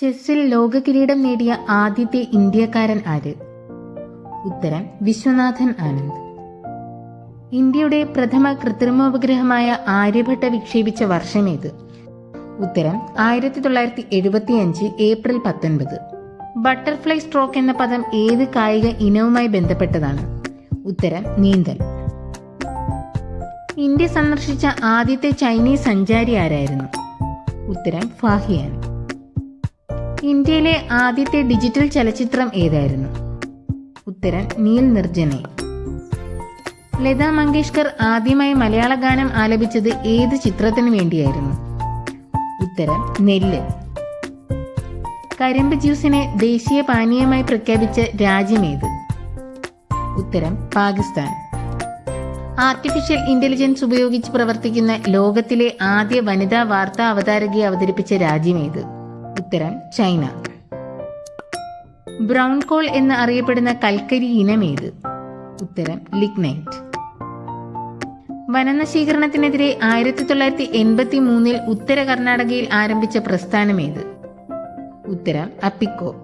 ചെസ്സിൽ ലോകകിരീടം നേടിയ ആദ്യത്തെ ഇന്ത്യക്കാരൻ ആര്? ഉത്തരം വിശ്വനാഥൻ ആനന്ദ്. ഇന്ത്യയുടെ പ്രഥമ കൃത്രിമോപഗ്രഹമായ ആര്യഭട്ട വിക്ഷേപിച്ച വർഷമേത് ഉത്തരം ആയിരത്തി തൊള്ളായിരത്തി എഴുപത്തിയഞ്ച് ഏപ്രിൽ പത്തൊൻപത്. ബട്ടർഫ്ലൈ സ്ട്രോക്ക് എന്ന പദം ഏത് കായിക ഇനവുമായി ബന്ധപ്പെട്ടതാണ്? ഉത്തരം നീന്തൽ. ഇന്ത്യ സന്ദർശിച്ച ആദ്യത്തെ ചൈനീസ് സഞ്ചാരി ആരായിരുന്നു? ഉത്തരം ഫാഹിയാൻ. ഇന്ത്യയിലെ ആദ്യത്തെ ഡിജിറ്റൽ ചലച്ചിത്രം ഏതായിരുന്നു? ഉത്തരം നീൽ നിർജനെ. ലതാ മങ്കേഷ്കർ ആദ്യമായി മലയാള ഗാനം ആലപിച്ചത് ഏത് ചിത്രത്തിനു വേണ്ടിയായിരുന്നു? ഉത്തരം നെല്ല്. കരിമ്പ് ജ്യൂസിനെ ദേശീയ പാനീയമായി പ്രഖ്യാപിച്ച രാജ്യമേത്? ഉത്തരം പാകിസ്ഥാൻ. ആർട്ടിഫിഷ്യൽ ഇന്റലിജൻസ് ഉപയോഗിച്ച് പ്രവർത്തിക്കുന്ന ലോകത്തിലെ ആദ്യ വനിതാ വാർത്താ അവതാരകയെ അവതരിപ്പിച്ച രാജ്യമേത്? ഉത്തരം ചൈന. ബ്രൗൺ കോൾ എന്ന് അറിയപ്പെടുന്ന കൽക്കരി ഇനമേത് ഉത്തരം ലിഗ്നൈറ്റ്. വനനശീകരണത്തിനെതിരെ ആയിരത്തി തൊള്ളായിരത്തി എൺപത്തി മൂന്നിൽ ഉത്തര കർണാടകയിൽ ആരംഭിച്ച പ്രസ്ഥാനമേത് ഉത്തരം അപ്പിക്കോ.